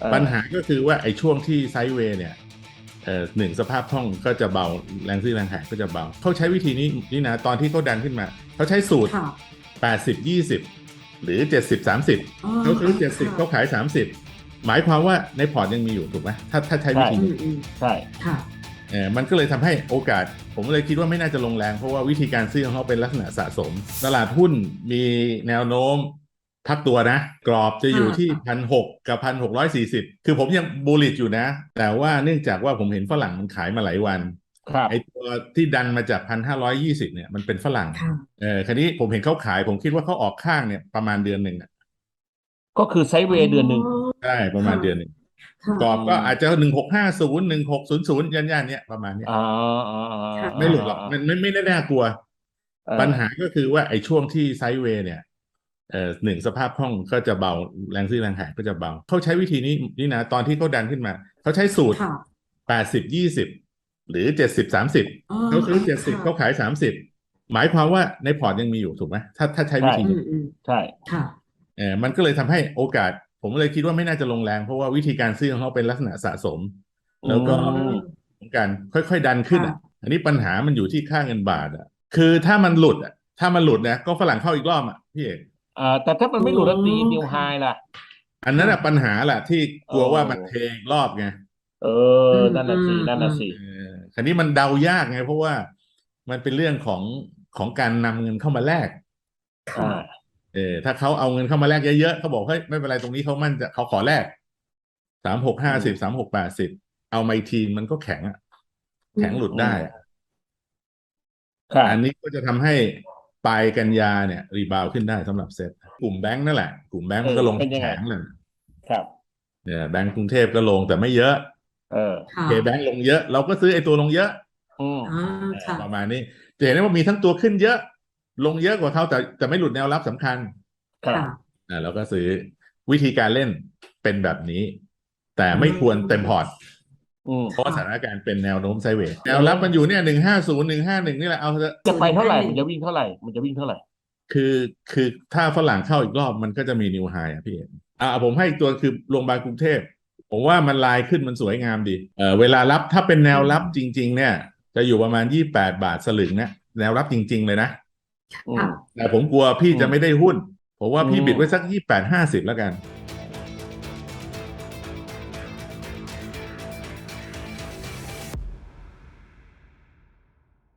เออปัญหาก็คือว่าไอ้ช่วงที่ไซด์เวย์เนี่ยเอ่อหนึ่งสภาพคล่องก็จะเบาแรงซื้อแรงขายก็จะเบา เขาใช้วิธีนี้นี่นะตอนที่เขาดันขึ้นมา เขาใช้สูตรค่ะ80 20 หรือ 70 30อ๋อเขาซื้อค่ะ70 เขาขาย 30 หมายความว่าในพอร์ตยังมีอยู่ถูกไหมถ้าถ้าใช้วิธีอืนี้มอืมใช่ค่ะเออมันก็เลยทำให้โอกาส ผมเลยคิดว่าไม่น่าจะลงแรง เพราะว่าวิธีการซื้อของเขาเป็นลักษณะสะสม ตลาดหุ้นมีแนวโน้ม พักตัวนะ กรอบจะอยู่ที่พันหกกับพันหกร้อยสี่สิบคือผมยังบูลลิตอยู่นะ แต่ว่าเนื่องจากว่าผมเห็นฝรั่งมันขายมาหลายวันครับไอตัวที่ดันมาจากพันห้าร้อยยี่สิบเนี่ยมันเป็นฝรั่งค่ะเออคันนี้ผมเห็นเขาขาย ผมคิดว่าเขาออกข้างเนี่ยประมาณเดือนหนึ่งอะก็คือไซด์เวย์เดือนหนึ่งใช่ประมาณเดือนหนึ่งค่ะกรอบก็อาจจะหนึ่งหกห้าศูนย์หนึ่งหกศูนย์ศูนย์ยันยันๆเนี่ยประมาณเนี้ยอ่าอ่าอ่าค่ะไม่หลุดหรอกมันไม่ไม่ได้น่ากลัวเออปัญหาก็คือว่าไอ้ช่วงที่ไซด์เวย์เนี่ย เอ่อหนึ่งสภาพคล่องก็จะเบาแรงซื้อแรงขายก็จะเบาเขาใช้วิธีนี้นี่นะตอนที่เขาดันขึ้นมาเขาใช้สูตรค่ะ80 20หรือ70 30อ๋อเขาซื้อค่ะ70เขาขาย30หมายความว่าในพอร์ตยังมีอยู่ถูกไหมถ้าถ้าใช้วิธีอืนี้มอืมใช่ค่ะเออมันก็เลยทำให้โอกาส ผมเลยคิดว่าไม่น่าจะลงแรง เพราะว่าวิธีการซื้อของเขาเป็นลักษณะสะสม แล้วก็อืมของการค่อยๆดันขึ้นอะค่ะ อันนี้ปัญหามันอยู่ที่ค่าเงินบาทอะ คือถ้ามันหลุดอะถ้ามันหลุดนะก็ฝรั่งเข้าอีกรอบอะพี่เอก อ่าแต่ถ้ามันไม่หลุดแล้วตีอ๋อนิวไฮล่ะ อันนั้นอะปัญหาแหละที่กลัวโอ้ว่ามันเทอีกรอบไงเออนั่นน่ะสิอืม นั่นน่ะสิเออคันนี้มันเดายากไง เพราะว่ามันเป็นเรื่องของของการนำเงินเข้ามาแลกอ่าเออถ้าเขาเอาเงินเข้ามาแลกเยอะๆเขาบอกเฮ้ยไม่เป็นไรตรงนี้เขามั่นจะเขาขอแลกสามหกห้าสิบสามหกแปดสิบเอามาอีกทีมันก็แข็งอะแข็งหลุดได้อะค่ะอันนี้ก็จะทำให้ ปลายกันยาเนี่ย รีบาวขึ้นได้สำหรับเซ็ตกลุ่มแบงค์นั่นแหละ กลุ่มแบงค์มันก็ลงเออเป็นยังไงแข็งเลยครับเนี่ยแบงค์กรุงเทพก็ลงแต่ไม่เยอะ เออค่ะเคแบงค์ลงเยอะ เราก็ซื้อไอ้ตัวลงเยอะอืมอ่าค่ะประมาณนี้จะเห็นได้ว่ามีทั้งตัวขึ้นเยอะ ลงเยอะกว่าเขาแต่แต่ไม่หลุดแนวรับสำคัญครับค่ะอ่าเราก็ซื้อวิธีการเล่นเป็นแบบนี้ แต่ไม่ควรเต็มพอร์ตอืม เพราะว่าสถานการณ์เป็นแนวโน้มไซด์เวย์แนวรับมันอยู่เนี่ยหนึ่งห้าศูนย์หนึ่งห้าหนึ่งนี่แหละเอาเถอะจะไปเท่าไหร่หนึ่มันงจะวิ่งเท่าไหร่มันจะวิ่งเท่าไหร่ คือคือถ้าฝรั่งเข้าอีกรอบมันก็จะมีนิวไฮอะพี่เอกอ่าผมให้อีกตัวคือโรงพยาบาลกรุงเทพผมว่ามันลายขึ้นมันสวยงามดีเออเวลารับถ้าเป็นแนวรับจริง ๆ เนี่ย จะอยู่ประมาณยี่แปดบาทสลึงนะแนวรับจริง ๆ เลยนะอืค่ะมแต่ผมกลัวพี่จะไม่ได้หุ้นผมว่าพี่อืมบิดไว้สักยี่แปดห้าสิบแล้วกัน